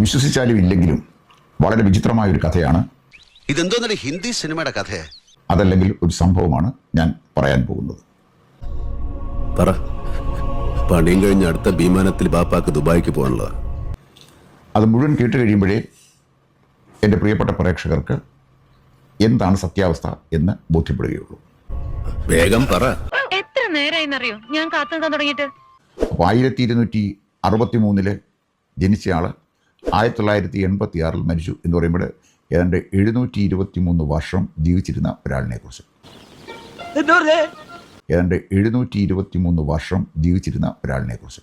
വിശ്വസിച്ചാലും ഇല്ലെങ്കിലും വളരെ വിചിത്രമായ ഒരു കഥയാണ്. ഇതെന്തോന്നൊരു ഹിന്ദി സിനിമയുടെ കഥയെ. അതല്ലെങ്കിൽ ഒരു സംഭവമാണ് ഞാൻ പറയാൻ പോകുന്നത്. പറ. പണിയും കഴിഞ്ഞ അടുത്ത വിമാനത്തിൽ ബാപ്പാക്ക് ദുബായിക്ക് പോകാനുള്ളത്. അത് മുഴുവൻ കേട്ട് കഴിയുമ്പോഴേ എന്റെ പ്രിയപ്പെട്ട പ്രേക്ഷകർക്ക് എന്താണ് സത്യാവസ്ഥ എന്ന് ബോധ്യപ്പെടുകയുള്ളൂ. വേഗം പറ. എത്ര നേരമായിന്നറിയോ ഞാൻ കാത്തു നിൽക്കാൻ തുടങ്ങിയിട്ട്. അപ്പോൾ ആയിരത്തി ഇരുന്നൂറ്റി അറുപത്തി മൂന്നിൽ ജനിച്ചയാൾ ആയിരത്തി തൊള്ളായിരത്തി എൺപത്തി ആറിൽ മരിച്ചു എന്ന് പറയുമ്പോൾ ഏതാണ്ട് എഴുന്നൂറ്റി ഇരുപത്തി മൂന്ന് വർഷം ജീവിച്ചിരുന്ന ഒരാളിനെ കുറിച്ച് ഏതാണ്ട് എഴുന്നൂറ്റി ഇരുപത്തി മൂന്ന് വർഷം ജീവിച്ചിരുന്ന ഒരാളിനെ കുറിച്ച്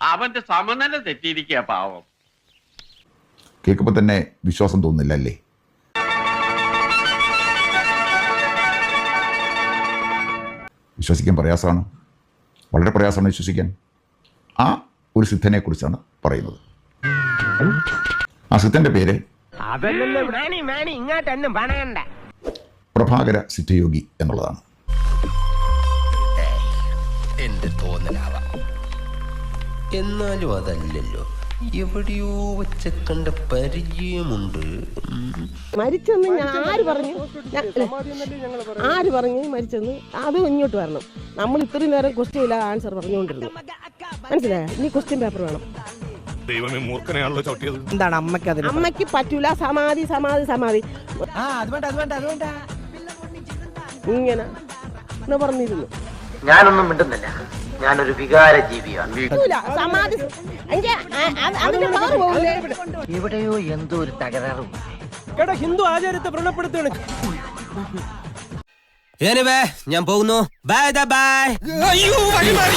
അവന്റെ സമനില തെറ്റിയിരിക്കുക പാവം. കേൾക്കുമ്പോൾ തന്നെ വിശ്വാസം തോന്നുന്നില്ല അല്ലേ വിശ്വസിക്കാൻ പ്രയാസമാണ്? വളരെ പ്രയാസമാണ് വിശ്വസിക്കാൻ. ആ ഒരു സിദ്ധനെക്കുറിച്ചാണ് പറയുന്നത്. ആ സിദ്ധന്റെ പേര് പ്രഭാകര സിദ്ധയോഗി എന്നുള്ളതാണ്. എന്റെ തോന്നലാവാം? എന്നാലും അതല്ലല്ലോ. എവിടെയോ വെച്ച കണ്ട പരിചയമുണ്ട്. മരിച്ചെന്ന് ഞാൻ ആര് പറഞ്ഞു? ആര് പറഞ്ഞു? മരിച്ചെന്ന് അത് ഇങ്ങോട്ട് വരണം. നമ്മൾ ഇത്രയും നേരം ക്വസ്റ്റ്യൻ ഇല്ല ആൻസർ പറഞ്ഞുകൊണ്ടിരുന്നു. മനസ്സിലായോ? നീ ക്വസ്റ്റ്യൻ പേപ്പർ വേണം. എന്താണ് അമ്മയ്ക്ക് അതിന് അമ്മയ്ക്ക് പറ്റൂല. സമാധി സമാധി സമാധി. ഇങ്ങനെ. എന്ന് പറഞ്ഞിരുന്നു. ഞാനൊന്നും മിണ്ടുന്നില്ല. ഞാനൊരു വികാര ജീവിയാണ് പറ്റൂല. സമാധി എങ്കി ആ- അത് അതിന്റെ പവർ പോകില്ലേ എവിടെയോ എന്തോ ഒരു തകരാറും എടാ ഹിന്ദു ആചാരത്തെ വ്രണപ്പെടുത്താണ് ഞാൻ പോകുന്നു. ബൈ ബൈ അയ്യോ വഴി മാറി.